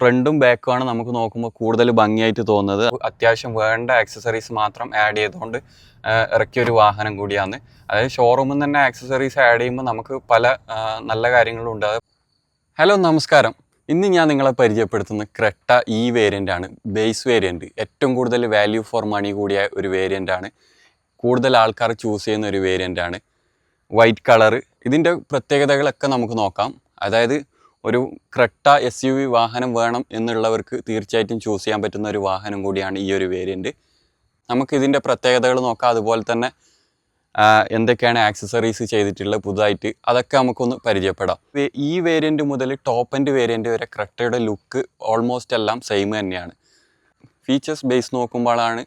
ഫ്രണ്ടും ബാക്കും ആണ് നമുക്ക് നോക്കുമ്പോൾ കൂടുതൽ ഭംഗിയായിട്ട് തോന്നുന്നത്. അത്യാവശ്യം വേണ്ട ആക്സസറീസ് മാത്രം ആഡ് ചെയ്തുകൊണ്ട് ഇറക്കിയ ഒരു വാഹനം കൂടിയാണ്. അതായത് ഷോറൂമിൽ നിന്ന് തന്നെ ആക്സസറീസ് ആഡ് ചെയ്യുമ്പോൾ നമുക്ക് പല നല്ല കാര്യങ്ങളും ഉണ്ട്. ഹലോ നമസ്കാരം. ഇന്ന് ഞാൻ നിങ്ങളെ പരിചയപ്പെടുത്തുന്ന ക്രെട്ട ഈ വേരിയന്റ് ആണ്. ബേസ് വേരിയന്റ് ഏറ്റവും കൂടുതൽ വാല്യൂ ഫോർ മണി കൂടിയ ഒരു വേരിയന്റ് ആണ്. കൂടുതൽ ആൾക്കാർ ചൂസ് ചെയ്യുന്ന ഒരു വേരിയന്റ് ആണ്. വൈറ്റ് കളർ ഇതിന്റെ പ്രത്യേകതകളൊക്കെ നമുക്ക് നോക്കാം. അതായത് ഒരു ക്രെട്ട എസ് യു വി വാഹനം വേണം എന്നുള്ളവർക്ക് തീർച്ചയായിട്ടും ചൂസ് ചെയ്യാൻ പറ്റുന്ന ഒരു വാഹനം കൂടിയാണ് ഈ ഒരു വേരിയന്റ് നമുക്ക് ഇതിന്റെ പ്രത്യേകതകൾ നോക്കാം. അതുപോലെ തന്നെ എന്തൊക്കെയാണ് ആക്സസറീസ് ചെയ്തിട്ടുള്ളത് പുതുതായിട്ട് അതൊക്കെ നമുക്കൊന്ന് പരിചയപ്പെടാം. ഈ വേരിയന്റ് മുതൽ ടോപ്പ് എൻഡ് വേരിയന്റ് വരെ ക്രെട്ടയുടെ ലുക്ക് ഓൾമോസ്റ്റ് എല്ലാം സെയിം തന്നെയാണ്. ഫീച്ചേഴ്സ് ബേസ് നോക്കുമ്പോഴാണ്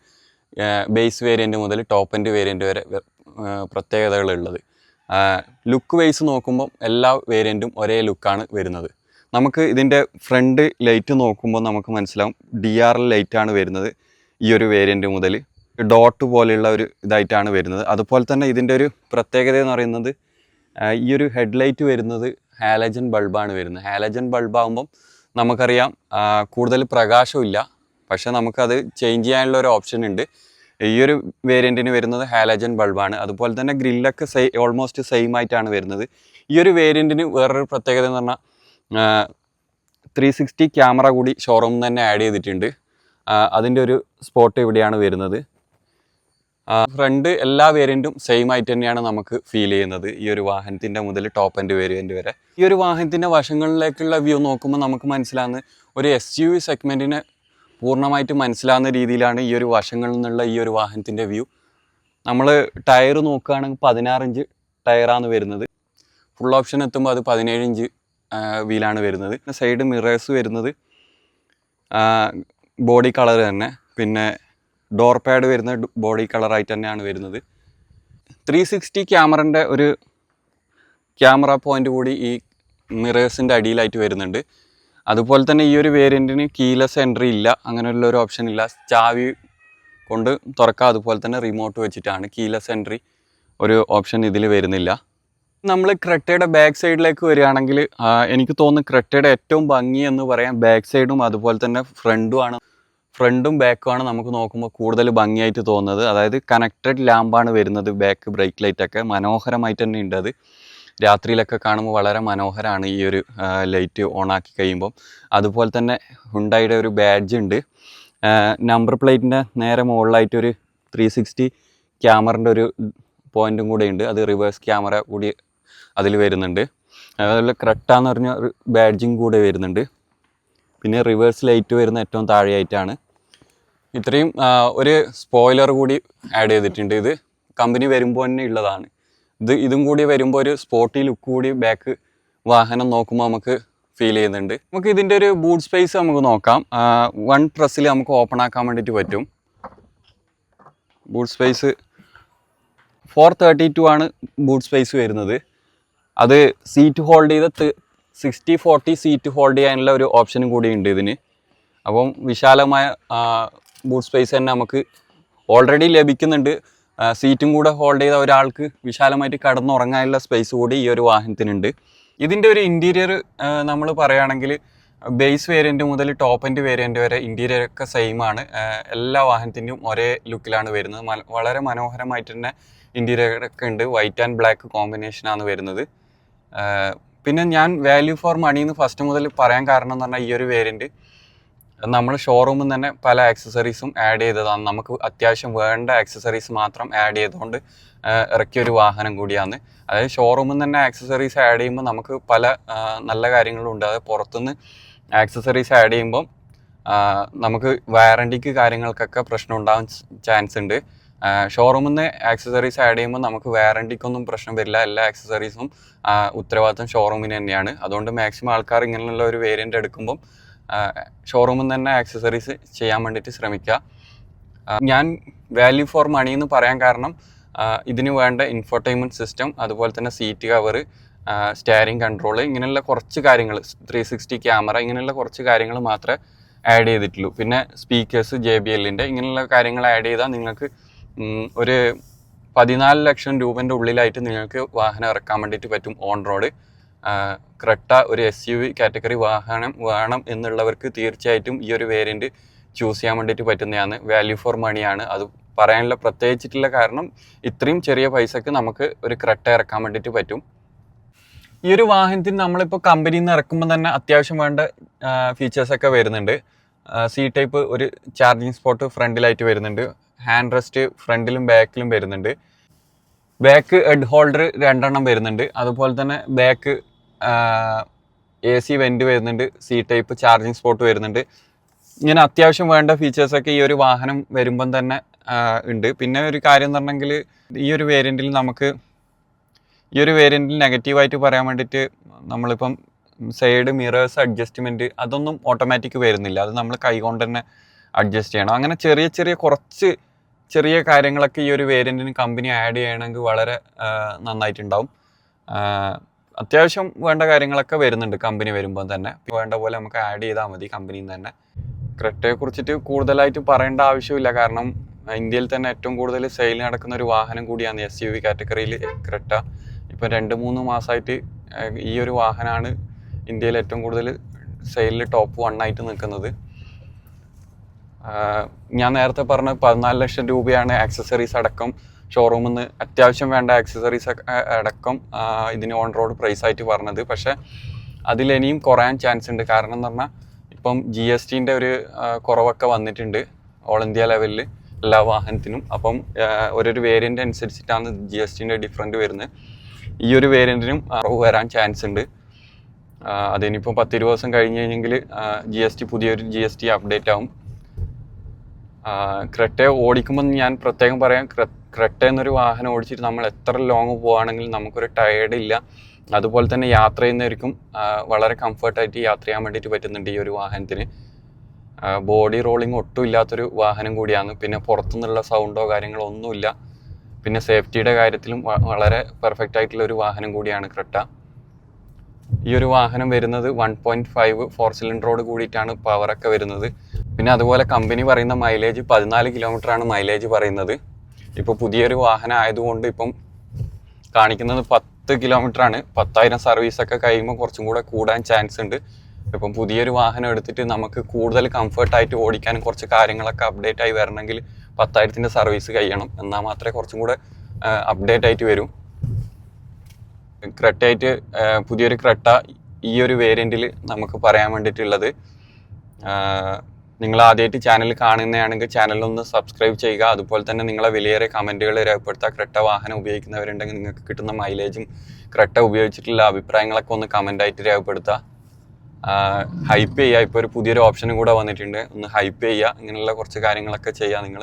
ബേസ് വേരിയന്റ് മുതൽ ടോപ്പ് എൻഡ് വേരിയന്റ് വരെ പ്രത്യേകതകളുള്ളത്. ലുക്ക് വൈസ് നോക്കുമ്പോൾ എല്ലാ വേരിയന്റും ഒരേ ലുക്കാണ് വരുന്നത്. നമുക്ക് ഇതിന്റെ ഫ്രണ്ട് ലൈറ്റ് നോക്കുമ്പോൾ നമുക്ക് മനസ്സിലാവും ഡി ആർ എൽ ലൈറ്റാണ് വരുന്നത് ഈ ഒരു വേരിയന്റ് മുതൽ ഡോട്ട് പോലെയുള്ള ഒരു ഇതായിട്ടാണ് വരുന്നത്. അതുപോലെ തന്നെ ഇതിന്റെ ഒരു പ്രത്യേകത എന്ന് പറയുന്നത് ഈ ഒരു ഹെഡ്ലൈറ്റ് വരുന്നത് ഹാലജൻ ബൾബാണ് വരുന്നത്. ഹാലജൻ ബൾബാകുമ്പം നമുക്കറിയാം കൂടുതൽ പ്രകാശമില്ല പക്ഷെ നമുക്കത് ചേഞ്ച് ചെയ്യാനുള്ള ഒരു ഓപ്ഷൻ ഉണ്ട്. ഈ ഒരു വേരിയന്റിന് വരുന്നത് ഹാലജൻ ബൾബാണ് അതുപോലെ തന്നെ ഗ്രില്ലൊക്കെ സെയി ഓൾമോസ്റ്റ് സെയിം ആയിട്ടാണ് വരുന്നത്. ഈ ഒരു വേരിയന്റിന് വേറൊരു പ്രത്യേകത എന്ന് പറഞ്ഞാൽ ത്രീ സിക്സ്റ്റി ക്യാമറ കൂടി ഷോറൂമിൽ നിന്ന് തന്നെ ആഡ് ചെയ്തിട്ടുണ്ട്. അതിന്റെ ഒരു സ്പോട്ട് ഇവിടെയാണ് വരുന്നത്. ഫ്രണ്ട് എല്ലാ വേരിയന്റും സെയിം ആയിട്ട് തന്നെയാണ് നമുക്ക് ഫീൽ ചെയ്യുന്നത്. ഈ ഒരു വാഹനത്തിന്റെ മുതൽ ടോപ്പ് എൻഡ് വേരിയന്റ് വരെ. ഈ ഒരു വാഹനത്തിന്റെ വശങ്ങളിലേക്കുള്ള വ്യൂ നോക്കുമ്പോൾ നമുക്ക് മനസ്സിലാകുന്നത് ഒരു എസ് യു വി സെഗ്മെന്റിനെ പൂർണമായിട്ട് മനസ്സിലാവുന്ന രീതിയിലാണ് ഈ ഒരു വശങ്ങളിൽ നിന്നുള്ള ഈ ഒരു വാഹനത്തിന്റെ വ്യൂ. നമ്മൾ ടയർ നോക്കുകയാണെങ്കിൽ പതിനാറ് ഇഞ്ച് ടയറാണ് വരുന്നത്. ഫുൾ ഓപ്ഷൻ എത്തുമ്പോൾ അത് പതിനേഴ് ഇഞ്ച് വീലാണ് വരുന്നത്. സൈഡ് മിറേഴ്സ് വരുന്നത് ബോഡി കളർ തന്നെ. പിന്നെ ഡോർ പാഡ് വരുന്ന ബോഡി കളറായിട്ട് തന്നെയാണ് വരുന്നത്. ത്രീ സിക്സ്റ്റി ക്യാമറന്റെ ഒരു ക്യാമറ പോയിന്റ് കൂടി ഈ മിറേഴ്സിന്റെ അടിയിലായിട്ട് വരുന്നുണ്ട്. അതുപോലെ തന്നെ ഈ ഒരു വേരിയന്റിന് കീലെസ് എൻട്രി ഇല്ല അങ്ങനെയുള്ള ഒരു ഓപ്ഷൻ ഇല്ല. ചാവി കൊണ്ട് തുറക്കാം അതുപോലെ തന്നെ റിമോട്ട് വെച്ചിട്ടാണ് കീലെസ് എൻട്രി ഒരു ഓപ്ഷൻ ഇതിൽ വരുന്നില്ല. നമ്മൾ ക്രെട്ടയുടെ ബാക്ക് സൈഡിലേക്ക് വരികയാണെങ്കിൽ എനിക്ക് തോന്നുന്നു ക്രെട്ടയുടെ ഏറ്റവും ഭംഗി എന്ന് പറയാൻ ബാക്ക് സൈഡും അതുപോലെ തന്നെ ഫ്രണ്ടുമാണ് ഫ്രണ്ടും ബാക്കുമാണ് നമുക്ക് നോക്കുമ്പോൾ കൂടുതൽ ഭംഗിയായിട്ട് തോന്നുന്നത്. അതായത് കണക്റ്റഡ് ലാമ്പാണ് വരുന്നത് ബാക്ക് ബ്രേക്ക് ലൈറ്റൊക്കെ മനോഹരമായിട്ട് തന്നെ ഉണ്ട് അത്. രാത്രിയിലൊക്കെ കാണുമ്പോൾ വളരെ മനോഹരമാണ് ഈ ഒരു ലൈറ്റ് ഓൺ ആക്കി കഴിയുമ്പോൾ അതുപോലെ തന്നെ ഹുണ്ടായിയുടെ ഒരു ബാഡ്ജ് ഉണ്ട്. നമ്പർ പ്ലേറ്റിന്റെ നേരെ മുകളിലായിട്ട് ഒരു ത്രീ സിക്സ്റ്റി ക്യാമറന്റെ ഒരു പോയിന്റും കൂടെ ഉണ്ട്. അത് റിവേഴ്സ് ക്യാമറ കൂടി അതിൽ വരുന്നുണ്ട്. അതുപോലെ ക്രെട്ട എന്ന് പറഞ്ഞ ഒരു ബാഡ്ജിങ് കൂടെ വരുന്നുണ്ട്. പിന്നെ റിവേഴ്സ് ലൈറ്റ് വരുന്ന ഏറ്റവും താഴെയായിട്ടാണ്. ഇത്രയും ഒരു സ്പോയിലർ കൂടി ആഡ് ചെയ്തിട്ടുണ്ട് ഇത്. കമ്പനി വരുമ്പോൾ തന്നെ ഉള്ളതാണ്. ഇത് ഇതും കൂടി വരുമ്പോൾ ഒരു സ്പോർട്ടി ലുക്ക് കൂടി ബാക്ക് വാഹനം നോക്കുമ്പോൾ നമുക്ക് ഫീൽ ചെയ്യുന്നുണ്ട്. നമുക്ക് ഇതിന്റെ ഒരു ബൂട്ട് സ്പേസ് നമുക്ക് നോക്കാം. വൺ പ്രസ്സിൽ നമുക്ക് ഓപ്പൺ ആക്കാൻ വേണ്ടിയിട്ട് പറ്റും. Boot space four thirty two ആണ് ബൂട്ട് സ്പേസ് വരുന്നത്. അത് സീറ്റ് ഹോൾഡ് ചെയ്ത സിക്സ്റ്റി ഫോർട്ടി സീറ്റ് ഹോൾഡ് ചെയ്യാനുള്ള ഒരു ഓപ്ഷനും കൂടി ഉണ്ട് ഇതിന്. അപ്പം വിശാലമായ ബൂട്ട് സ്പേസ് തന്നെ നമുക്ക് ഓൾറെഡി ലഭിക്കുന്നുണ്ട്. സീറ്റും കൂടെ ഹോൾഡ് ചെയ്ത ഒരാൾക്ക് വിശാലമായിട്ട് കടന്നുറങ്ങാനുള്ള സ്പേസ് കൂടി ഈ ഒരു വാഹനത്തിനുണ്ട്. ഇതിന്റെ ഒരു ഇന്റീരിയർ നമ്മൾ പറയുകയാണെങ്കിൽ ബേസ് വേരിയന്റ് മുതൽ ടോപ്പ് എൻഡ് വേരിയന്റ് വരെ ഇന്റീരിയർ ഒക്കെ സെയിം ആണ്. എല്ലാ വാഹനത്തിന്റെയും ഒരേ ലുക്കിലാണ് വരുന്നത്. വളരെ മനോഹരമായിട്ട് തന്നെ ഇന്റീരിയർ ഒക്കെ ഉണ്ട്. വൈറ്റ് ആൻഡ് ബ്ലാക്ക് കോമ്പിനേഷനാണ് വരുന്നത്. പിന്നെ ഞാൻ വാല്യൂ ഫോർ മണി എന്ന് ഫസ്റ്റ് മുതൽ പറയാൻ കാരണം എന്ന് പറഞ്ഞാൽ ഈ ഒരു വേരിയന്റ് നമ്മൾ ഷോറൂമിൽ തന്നെ പല ആക്സസറീസും ആഡ് ചെയ്തതാണ്. നമുക്ക് അത്യാവശ്യം വേണ്ട ആക്സസറീസ് മാത്രം ആഡ് ചെയ്തുകൊണ്ട് ഇറക്കിയ ഒരു വാഹനം കൂടിയാണ്. അതായത് ഷോറൂമിൽ തന്നെ ആക്സസറീസ് ആഡ് ചെയ്യുമ്പോൾ നമുക്ക് പല നല്ല കാര്യങ്ങളും ഉണ്ട്. അതായത് പുറത്തുനിന്ന് ആക്സസറീസ് ആഡ് ചെയ്യുമ്പം നമുക്ക് വാറണ്ടിക്ക് കാര്യങ്ങൾക്കൊക്കെ പ്രശ്നം ഉണ്ടാവാൻ ചാൻസ് ഉണ്ട്. ഷോറൂമിൽ നിന്ന് ആക്സസറീസ് ആഡ് ചെയ്യുമ്പോൾ നമുക്ക് വാറണ്ടിക്കൊന്നും പ്രശ്നം വരില്ല. എല്ലാ ആക്സസറീസും ഉത്തരവാദിത്തം ഷോറൂമിന് തന്നെയാണ്. അതുകൊണ്ട് മാക്സിമം ആൾക്കാർ ഇങ്ങനെയുള്ള ഒരു വേരിയന്റ് എടുക്കുമ്പം ഷോറൂമിൽ തന്നെ ആക്സസറീസ് ചെയ്യാൻ വേണ്ടിയിട്ട് ശ്രമിക്കുക. ഞാൻ വാല്യൂ ഫോർ മണി എന്ന് പറയാൻ കാരണം ഇതിന് വേണ്ട ഇൻഫർടൈൻമെന്റ് സിസ്റ്റം അതുപോലെ തന്നെ സീറ്റ് കവർ സ്റ്റാരിങ് കൺട്രോൾ ഇങ്ങനെയുള്ള കുറച്ച് കാര്യങ്ങൾ ത്രീ സിക്സ്റ്റി ക്യാമറ ഇങ്ങനെയുള്ള കുറച്ച് കാര്യങ്ങൾ മാത്രമേ ആഡ് ചെയ്തിട്ടുള്ളൂ. പിന്നെ സ്പീക്കേഴ്സ് ജെ ബി എല്ലിന്റെ ഇങ്ങനെയുള്ള കാര്യങ്ങൾ ആഡ് ചെയ്താൽ നിങ്ങൾക്ക് ഒരു പതിനാല് ലക്ഷം രൂപന്റെ ഉള്ളിലായിട്ട് നിങ്ങൾക്ക് വാഹനം ഇറക്കാൻ വേണ്ടിയിട്ട് പറ്റും ഓൺ റോഡ് ക്രെട്ട ഒരു എസ് യു വി കാറ്റഗറി വാഹനം വേണം എന്നുള്ളവർക്ക് തീർച്ചയായിട്ടും ഈ ഒരു വേരിയന്റ് ചൂസ് ചെയ്യാൻ വേണ്ടിയിട്ട് പറ്റുന്നതാണ്. വാല്യൂ ഫോർ മണിയാണ് അത് പറയാനുള്ള പ്രത്യേകിച്ചിട്ടുള്ള കാരണം ഇത്രയും ചെറിയ പൈസക്ക് നമുക്ക് ഒരു ക്രെട്ട ഇറക്കാൻ വേണ്ടിയിട്ട് പറ്റും. ഈ ഒരു വാഹനത്തിന് നമ്മളിപ്പോൾ കമ്പനിയിൽ നിന്ന് ഇറക്കുമ്പോൾ തന്നെ അത്യാവശ്യം വേണ്ട ഫീച്ചേഴ്സൊക്കെ വരുന്നുണ്ട്. സി ടൈപ്പ് ഒരു ചാർജിങ് സ്പോട്ട് ഫ്രണ്ടിലായിട്ട് വരുന്നുണ്ട്. ഹാൻഡ് റെസ്റ്റ് ഫ്രണ്ടിലും ബാക്കിലും വരുന്നുണ്ട്. ബാക്ക് ഹെഡ് ഹോൾഡർ രണ്ടെണ്ണം വരുന്നുണ്ട്. അതുപോലെ തന്നെ ബാക്ക് എ സി വെന്റ് വരുന്നുണ്ട് സി ടൈപ്പ് ചാർജിങ് സ്പോട്ട് വരുന്നുണ്ട്. ഇങ്ങനെ അത്യാവശ്യം വേണ്ട ഫീച്ചേഴ്സൊക്കെ ഈ ഒരു വാഹനം വരുമ്പം തന്നെ ഉണ്ട്. പിന്നെ ഒരു കാര്യം എന്ന് പറഞ്ഞെങ്കിൽ ഈ ഒരു വേരിയന്റിൽ നമുക്ക് ഈ ഒരു വേരിയന്റിൽ നെഗറ്റീവായിട്ട് പറയാൻ വേണ്ടിയിട്ട് നമ്മളിപ്പം സൈഡ് മിറേഴ്സ് അഡ്ജസ്റ്റ്മെന്റ് അതൊന്നും ഓട്ടോമാറ്റിക് വരുന്നില്ല. അത് നമ്മൾ കൈകൊണ്ട് തന്നെ അഡ്ജസ്റ്റ് ചെയ്യണം. അങ്ങനെ ചെറിയ ചെറിയ കുറച്ച് ചെറിയ കാര്യങ്ങളൊക്കെ ഈ ഒരു വേരിയന്റിന് കമ്പനി ആഡ് ചെയ്യണമെങ്കിൽ വളരെ നന്നായിട്ടുണ്ടാവും. അത്യാവശ്യം വേണ്ട കാര്യങ്ങളൊക്കെ വരുന്നുണ്ട് കമ്പനി വരുമ്പോൾ തന്നെ. വേണ്ട പോലെ നമുക്ക് ആഡ് ചെയ്താൽ മതി കമ്പനിയിൽ തന്നെ. ക്രെറ്റയെ കുറിച്ചിട്ട് കൂടുതലായിട്ട് പറയേണ്ട ആവശ്യമില്ല. കാരണം ഇന്ത്യയിൽ തന്നെ ഏറ്റവും കൂടുതൽ സെയിൽ നടക്കുന്ന ഒരു വാഹനം കൂടിയാണ് എസ് യു വി കാറ്റഗറിയിൽ ക്രെറ്റ ഇപ്പം രണ്ട് മൂന്ന് മാസമായിട്ട് ഈ ഒരു വാഹനമാണ് ഇന്ത്യയിൽ ഏറ്റവും കൂടുതൽ സെയിലിൽ ടോപ്പ് വൺ ആയിട്ട് നിൽക്കുന്നത്. ഞാൻ നേരത്തെ പറഞ്ഞ പതിനാല് ലക്ഷം രൂപയാണ് ആക്സസറീസ് അടക്കം ഷോറൂമിൽ നിന്ന് അത്യാവശ്യം വേണ്ട ആക്സസറീസ് അടക്കം ഇതിന് ഓൺ റോഡ് പ്രൈസ് ആയിട്ട് പറഞ്ഞത്. പക്ഷേ അതിലിനിയും കുറയാൻ ചാൻസ് ഉണ്ട്. കാരണം എന്ന് പറഞ്ഞാൽ ഇപ്പം ജി എസ് ടിന്റെ ഒരു കുറവൊക്കെ വന്നിട്ടുണ്ട് ഓൾ ഇന്ത്യ ലെവലിൽ എല്ലാ വാഹനത്തിനും. അപ്പം ഓരോരു വേരിയന്റ് അനുസരിച്ചിട്ടാണ് ജി എസ് ടിന്റെ ഡിഫറന്റ് വരുന്നത്. ഈ ഒരു വേരിയന്റിനും അറിവ് വരാൻ ചാൻസ് ഉണ്ട്. അതിനിപ്പോൾ പത്തിരുപത് ദിവസം കഴിഞ്ഞ് കഴിഞ്ഞെങ്കിൽ ജി എസ് ടി പുതിയൊരു ജി എസ് ടി അപ്ഡേറ്റ് ആവും. ക്രെട്ട ഓടിക്കുമ്പോൾ ഞാൻ പ്രത്യേകം പറയാം ക്രെറ്റ എന്നൊരു വാഹനം ഓടിച്ചിട്ട് നമ്മൾ എത്ര ലോങ് പോവുകയാണെങ്കിലും നമുക്കൊരു ടയേർഡ് ഇല്ല. അതുപോലെ തന്നെ യാത്ര ചെയ്യുന്നവർക്കും വളരെ കംഫർട്ടായിട്ട് യാത്ര ചെയ്യാൻ വേണ്ടിയിട്ട് പറ്റുന്നുണ്ട് ഈ ഒരു വാഹനത്തിന്. ബോഡി റോളിംഗ് ഒട്ടും ഇല്ലാത്തൊരു വാഹനം കൂടിയാണ്. പിന്നെ പുറത്തുനിന്നുള്ള സൗണ്ടോ കാര്യങ്ങളോ ഒന്നുമില്ല. പിന്നെ സേഫ്റ്റിയുടെ കാര്യത്തിലും വളരെ പെർഫെക്റ്റ് ആയിട്ടുള്ള ഒരു വാഹനം കൂടിയാണ് ക്രെട്ട. ഈ ഒരു വാഹനം വരുന്നത് വൺ പോയിന്റ് ഫൈവ് ഫോർ സിലിണ്ടറോട് കൂടിയിട്ടാണ് പവറൊക്കെ വരുന്നത്. പിന്നെ അതുപോലെ കമ്പനി പറയുന്ന മൈലേജ് പതിനാല് കിലോമീറ്റർ ആണ് മൈലേജ് പറയുന്നത്. ഇപ്പോൾ പുതിയൊരു വാഹനം ആയതുകൊണ്ട് ഇപ്പം കാണിക്കുന്നത് പത്ത് കിലോമീറ്റർ ആണ്. പത്തായിരം സർവീസൊക്കെ കഴിയുമ്പോൾ കുറച്ചും കൂടെ കൂടാൻ ചാൻസ് ഉണ്ട്. ഇപ്പം പുതിയൊരു വാഹനം എടുത്തിട്ട് നമുക്ക് കൂടുതൽ കംഫർട്ടായിട്ട് ഓടിക്കാനും കുറച്ച് കാര്യങ്ങളൊക്കെ അപ്ഡേറ്റ് ആയി വരണമെങ്കിൽ പത്തായിരത്തിന്റെ സർവീസ് കഴിയണം. എന്നാൽ മാത്രമേ കുറച്ചും കൂടെ അപ്ഡേറ്റ് ആയിട്ട് വരും. ക്രെട്ടയായിട്ട് പുതിയൊരു ക്രെട്ട ഈ ഒരു വേരിയന്റിൽ നമുക്ക് പറയാൻ വേണ്ടിയിട്ടുള്ളത്. നിങ്ങൾ ആദ്യമായിട്ട് ചാനൽ കാണുന്നതാണെങ്കിൽ ചാനലൊന്ന് സബ്സ്ക്രൈബ് ചെയ്യുക. അതുപോലെ തന്നെ നിങ്ങളെ വിലയേറെ കമന്റുകൾ രേഖപ്പെടുത്തുക ക്രെട്ട വാഹനം ഉപയോഗിക്കുന്നവരുണ്ടെങ്കിൽ നിങ്ങൾക്ക് കിട്ടുന്ന മൈലേജും ക്രെട്ട ഉപയോഗിച്ചിട്ടുള്ള അഭിപ്രായങ്ങളൊക്കെ ഒന്ന് കമന്റായിട്ട് രേഖപ്പെടുത്തുക. ഹൈപ്പ് ചെയ്യുക. ഇപ്പോൾ ഒരു പുതിയൊരു ഓപ്ഷനും കൂടെ വന്നിട്ടുണ്ട്. ഒന്ന് ഹൈപ്പ് ചെയ്യുക. ഇങ്ങനെയുള്ള കുറച്ച് കാര്യങ്ങളൊക്കെ ചെയ്യുക നിങ്ങൾ.